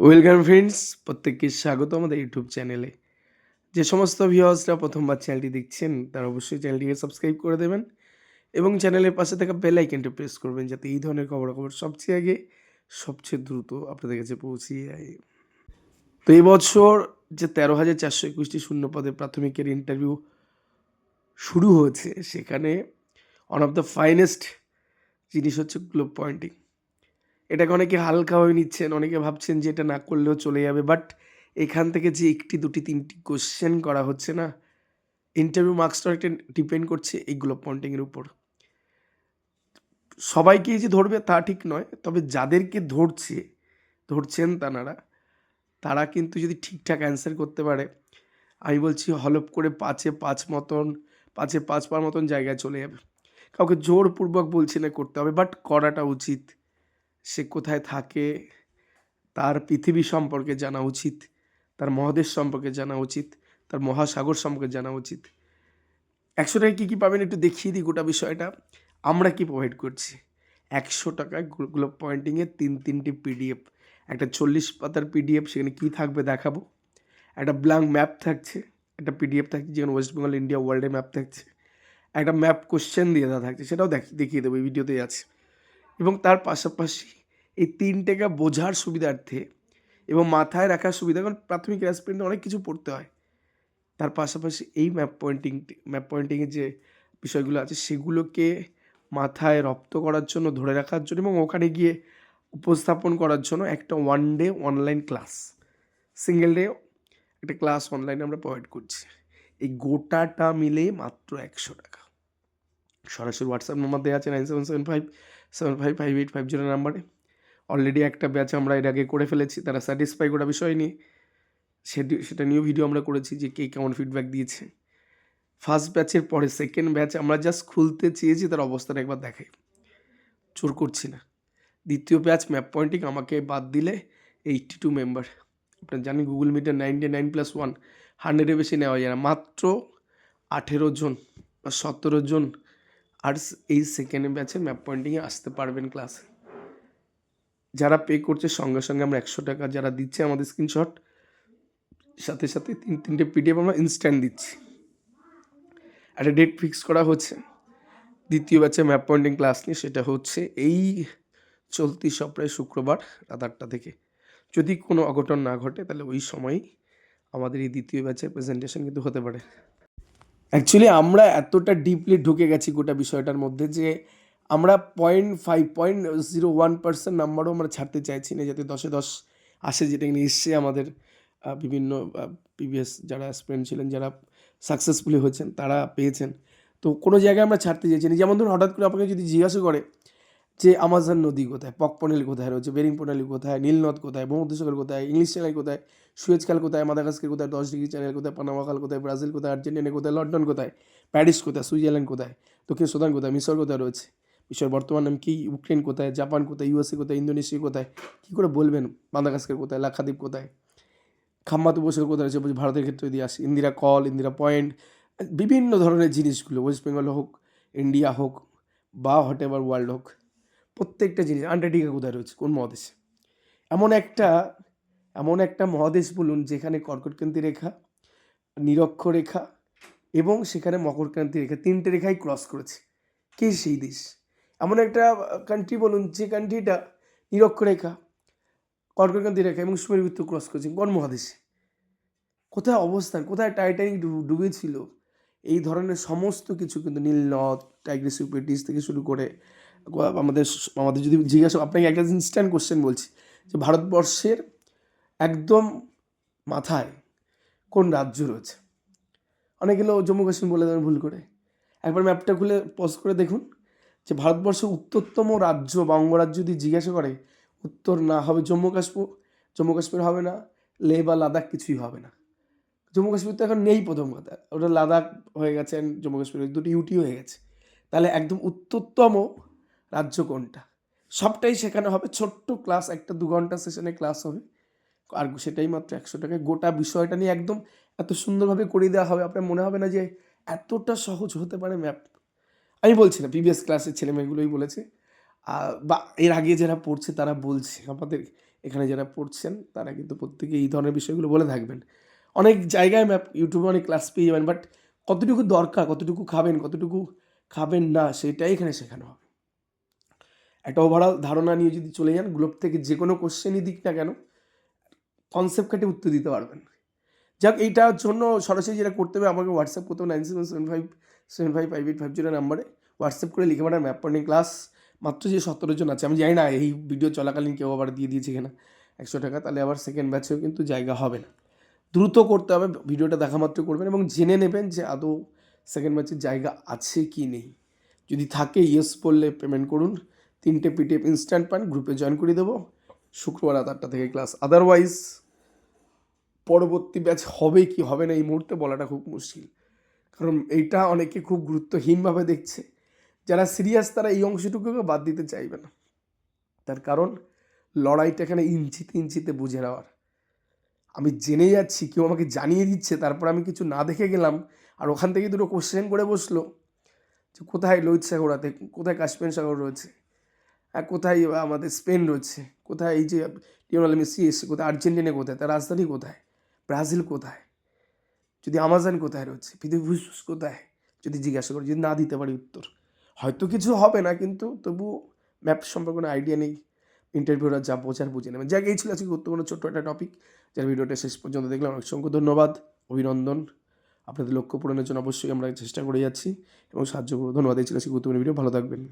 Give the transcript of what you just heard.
Welcome friends, প্রত্যেককে স্বাগত আমাদের ইউটিউব চ্যানেলে। যে সমস্ত ভিউয়ার্সরা প্রথমবার চ্যানেলটি দেখছেন, তারা অবশ্যই চ্যানেলটিকে সাবস্ক্রাইব করে দেবেন এবং চ্যানেলের পাশে থাকা বেল আইকনটা প্রেস করবেন যাতে এই ধরনের খবরাখবর সবচেয়ে আগে, সবচেয়ে দ্রুত আপনাদের কাছে পৌঁছে যায়। তো এই বছর যে তেরো হাজার চারশো একুশটি শূন্য পদে প্রাথমিকের ইন্টারভিউ শুরু হয়েছে, সেখানে ওয়ান অফ দ্য ফাইনেস্ট জিনিস হচ্ছে গ্লোব পয়েন্টিং এটাকে অনেকে হালকাভাবে নিচ্ছেন, অনেকে ভাবছেন যে এটা না করলেও চলে যাবে বাট এখান থেকে যে একটি, দুটি, তিনটি কোশ্চেন করা হচ্ছে না ইন্টারভিউ মার্কসটা একটা ডিপেন্ড করছে এইগুলো পয়েন্টিংয়ের উপর। সবাইকেই যে ধরবে তা ঠিক নয়, তবে যাদেরকে ধরছে, ধরছেন তানারা, তারা কিন্তু যদি ঠিকঠাক অ্যান্সার করতে পারে, আমি বলছি হলপ করে পাঁচে পাঁচ মতন, পাঁচে পাঁচ পার মতন জায়গায় চলে যাবে। কাউকে জোরপূর্বক বলছি না করতে হবে বাট করাটা উচিত। সে কোথায় থাকে, তার পৃথিবী সম্পর্কে জানা উচিত, তার মহাদেশ সম্পর্কে জানা উচিত, তার মহাসাগর সম্পর্কে জানা উচিত। একশো টাকায় কী কী পাবেন একটু দেখিয়ে দিই গোটা বিষয়টা। আমরা কি প্রোভাইড করছি? একশো টাকায় গ্লোব পয়েন্টিংয়ে তিন, তিনটি পিডিএফ একটা চল্লিশ পাতার পিডিএফ সেখানে কী থাকবে দেখাবো। একটা ব্ল্যাঙ্ক ম্যাপ থাকছে, একটা পিডিএফ থাকছে, যেখানে ওয়েস্ট বেঙ্গল ইন্ডিয়া ওয়ার্ল্ডের ম্যাপ থাকছে। একটা ম্যাপ কোশ্চেন দিয়ে দেওয়া থাকছে, সেটাও দেখ, দেখিয়ে দেবো, এই ভিডিওতেই আছে। এবং তার পাশাপাশি এই তিনটেকে বোঝার সুবিধার্থে এবং মাথায় রাখার সুবিধা, কারণ প্রাথমিক অ্যাসপিরেন্টে অনেক কিছু পড়তে হয়। তার পাশাপাশি এই ম্যাপ পয়েন্টিং ম্যাপ পয়েন্টিংয়ের যে বিষয়গুলো আছে, সেগুলোকে মাথায় রপ্ত করার জন্য, ধরে রাখার জন্য এবং ওখানে গিয়ে উপস্থাপন করার জন্য একটা one day online class single day একটা ক্লাস অনলাইনে আমরা প্রোভাইড করছি। এই গোটাটা মিলে মাত্র একশো টাকা। সরাসরি হোয়াটসঅ্যাপ নাম্বার দেওয়া আছে nine seven seven five seven five five eight five zero নাম্বারে অলরেডি একটা ব্যাচ আমরা এর আগে করে ফেলেছি, তারা স্যাটিসফাই করা বিষয় নিয়ে। সেটি, সেটা নিয়েও ভিডিও আমরা করেছি যে কে কেমন ফিডব্যাক দিয়েছে। ফার্স্ট ব্যাচের পরে সেকেন্ড ব্যাচ আমরা জাস্ট খুলতে চেয়েছি, তার অবস্থাটা একবার দেখাই। চোর করছি না। দ্বিতীয় ব্যাচ ম্যাপ পয়েন্টিং আমাকে বাদ দিলে এইটটি টু মেম্বার আপনার জানেন গুগল মিটার নাইনটি নাইন প্লাস ওয়ান হান্ড্রেডের বেশি নেওয়া যায় না। মাত্র আঠেরো জন বা সতেরো জন আর এই সেকেন্ড ব্যাচের ম্যাপ পয়েন্টিংয়ে আসতে পারবেন ক্লাসে যারা পে করছে, সঙ্গে সঙ্গে আমরা একশো টাকা যারা দিচ্ছে আমাদের স্ক্রিনশট সাথে সাথে তিন, তিনটে পিডিএফ আমরা ইনস্ট্যান্ট দিচ্ছি। একটা ডেট ফিক্স করা হচ্ছে। দ্বিতীয় ব্যাচে ম্যাপ পয়েন্টিং ক্লাস নিয়ে সেটা হচ্ছে এই চলতি সপ্তাহে শুক্রবার রাত আটটা থেকে। যদি কোনো অঘটন না ঘটে, তাহলে ওই সময়ই আমাদের এই দ্বিতীয় ব্যাচের প্রেজেন্টেশন কিন্তু হতে পারে। অ্যাকচুয়ালি আমরা এতটা ডিপলি ঢুকে গেছি গোটা বিষয়টার মধ্যে যে আমরা point five point zero one percent নাম্বারও আমরা ছাড়তে চাইছি না, যাতে দশে দশ আসে, যেটা নিয়ে এসছে আমাদের বিভিন্ন প্রিভিয়াস যারা স্টুডেন্ট ছিলেন, যারা সাকসেসফুলি হয়েছেন, তারা পেয়েছেন। তো কোনো জায়গায় আমরা ছাড়তে চাইছি না। যেমন ধরুন, হঠাৎ করে আপনাকে যদি জিজ্ঞাসা করে যে, আমাজন নদী কোথায়? পকপনেল কোথায়? রয়েছে, বেরিং প্রণালী কোথায়? নীলনদ কোথায়? ভূমধ্যসাগর কোথায়? ইংলিশ চ্যানেল কোথায়? সুয়েজ খাল কোথায়? মাদাগাস্কার কোথায়? দশ ডিগ্রি চ্যানেল কোথায়? পানামা খাল কোথায়? ব্রাজিল কোথায়? আর্জেন্টিনা কোথায়? লন্ডন কোথায়? প্যারিস কোথায়? সুইজারল্যান্ড কোথায়? দক্ষিণ সুদান কোথায়? মিশর কোথায়? রয়েছে। বিশ্বের বর্তমান নাম কি ইউক্রেন কোথায় জাপান কোথায় ইউএসএ কোথায় ইন্দোনেশিয়া কোথায়? কী করে বলবেন? মাদাগাস্কার কোথায় লাক্ষাদ্বীপ কোথায়? খাম্বাত উপসাগর কোথায় বলছি ভারতের ক্ষেত্রে যদি আসি ইন্দিরা কল ইন্দিরা পয়েন্ট বিভিন্ন ধরনের জিনিসগুলো ওয়েস্ট বেঙ্গল হোক ইন্ডিয়া হোক, বা হোয়াট এভার ওয়ার্ল্ড হোক, প্রত্যেকটা জিনিস আন্টার্কটিকা কোথায় রয়েছে? কোন মহাদেশে? এমন একটা এমন একটা মহাদেশ বলুন, যেখানে কর্কটক্রান্তি রেখা নিরক্ষরেখা এবং সেখানে মকরক্রান্তি রেখা তিনটে রেখাই ক্রস করেছে। কে সেই দেশ? এমন একটা কান্ট্রি বলুন, যে কান্ট্রিটা নিরক্ষরেখা, কর্কটক্রান্তি রেখা এবং সুমেরবৃত্ত ক্রস করেছে কোন মহাদেশে কোথায় অবস্থান, কোথায় টাইটানিক ডুবেছিল? এই ধরনের সমস্ত কিছু কিন্তু নীলনদ টাইগ্রিস ইউপিটিস থেকে শুরু করে আমাদের আমাদের যদি জিজ্ঞাসা আপনাকে একটা ইনস্ট্যান্ট কোশ্চেন বলছি, যে ভারতবর্ষের একদম মাথায় কোন রাজ্য রয়েছে? অনেকে লোক জম্মু কাশ্মীর বলে দেবেন ভুল করে। একবার ম্যাপটা খুলে পজ করে দেখুন। যে ভারতবর্ষের উত্তরতম রাজ্য বা অঙ্গরাজ্য যদি জিজ্ঞাসা করে, উত্তর না হবে জম্মু কাশ্মীর জম্মু কাশ্মীর হবে না লে বা লাদাখ কিছুই হবে না। জম্মু কাশ্মীর তো এখন নেই প্রথম কথা। ওটা লাদাখ হয়ে গেছে জম্মু কাশ্মীর দুটো ইউটি হয়ে গেছে। তাহলে একদম উত্তরতম রাজ্য কোনটা? সবটাই সেখানে হবে। ছোট্ট ক্লাস, একটা দু ঘণ্টা সেশনে ক্লাস হবে। আর সেটাই মাত্র একশো টাকায় গোটা বিষয়টা নিয়ে একদম এত সুন্দরভাবে করে দেওয়া হবে, আপনার মনে হবে না যে এতটা সহজ হতে পারে ম্যাপ? আমি বলছি না প্রিভিয়াস ক্লাসের ছেলেমেয়েগুলোই বলেছে। বা এর আগে যারা পড়ছে তারা বলছে, আমাদের এখানে যারা পড়ছেন তারা কিন্তু প্রত্যেকে এই ধরনের বিষয়গুলো বলে থাকবেন। অনেক জায়গায় ম্যাপ ইউটিউবে অনেক ক্লাস পেয়ে যাবেন বাট কতটুকু দরকার, কতটুকু খাবেন কতটুকু খাবেন না, সেটাই এখানে শেখানো হবে। একটা ওভারঅল ধারণা নিয়ে যদি চলে যান গ্লোব থেকে যে কোনো কোশ্চেনই দিক না কেন কনসেপ্ট কাটে উত্তর দিতে পারবেন। যাক, এইটার জন্য সরাসরি যেটা করতে হবে, আমাকে হোয়াটসঅ্যাপ করতে হবে nine seven seven five seven five five eight five zero নাম্বারে। হোয়াটসঅ্যাপ করে লিখে পাঠান, ম্যাপ পয়েন্টিং ক্লাস। মাত্র যে সতেরো জন আছে, আমি জানি না, এই ভিডিও চলাকালীন কেউ আবার দিয়ে দিয়েছে কিনা। একশো টাকা, তাহলে আবার সেকেন্ড ব্যাচেও কিন্তু জায়গা হবে না। দ্রুত করতে হবে, ভিডিওটা দেখা মাত্র করবেন এবং জেনে নেবেন যে আদৌ সেকেন্ড ব্যাচের জায়গা আছে কি নেই। যদি থাকে ইয়েস বললে পেমেন্ট করুন। তিনটে পিটিএফ ইনস্ট্যান্ট পান গ্রুপে জয়েন করে দেবো। শুক্রবার রাত আটটা থেকে ক্লাস আদারওয়াইজ পরবর্তী ব্যাচ হবে কি হবে না, এই মুহূর্তে বলাটা খুব মুশকিল। কারণ এইটা অনেকে খুব গুরুত্বহীনভাবে দেখছে। যারা সিরিয়াস তারা এই অংশটুকুকে বাদ দিতে চাইবে না। তার কারণ, লড়াইটা এখানে ইঞ্চিতে ইঞ্চিতে বুঝে নেওয়ার। আমি জেনে যাচ্ছি, কেউ আমাকে জানিয়ে দিচ্ছে, তারপর আমি কিছু না দেখে গেলাম, আর ওখান থেকে দুটো কোশ্চেন করে বসল যে, কোথায় লোহিত সাগর আছে? কোথায় কাশ্মীর সাগর রয়েছে? আর কোথায় আমাদের স্পেন রয়েছে? কোথায় এই যে মেসি এসছে কোথায়? আর্জেন্টিনা কোথায়? তার রাজধানী কোথায়? ব্রাজিল কোথায়? যদি আমাজন কোথায় রয়েছে, পৃথিবী ফুসফুস কোথায়? যদি জিজ্ঞাসা করি, যদি না দিতে পারি উত্তর। হয়তো কিছু হবে না, কিন্তু তবু ম্যাপ সম্পর্কে কোনো আইডিয়া নেই। ইন্টারভিউরা যা বোঝার বুঝে নেবেন যাক, এই ছিল আজকে গুরুত্বপূর্ণ ছোট্ট একটা টপিক যার ভিডিওটা শেষ পর্যন্ত দেখলাম অসংখ্য ধন্যবাদ, অভিনন্দন। আপনাদের লক্ষ্য পূরণের জন্য অবশ্যই আমরা চেষ্টা করে যাচ্ছি। এবং সাহায্য করব। ধন্যবাদ, এই ছিল আজকে গুরুত্বপূর্ণ ভিডিও ভালো থাকবেন।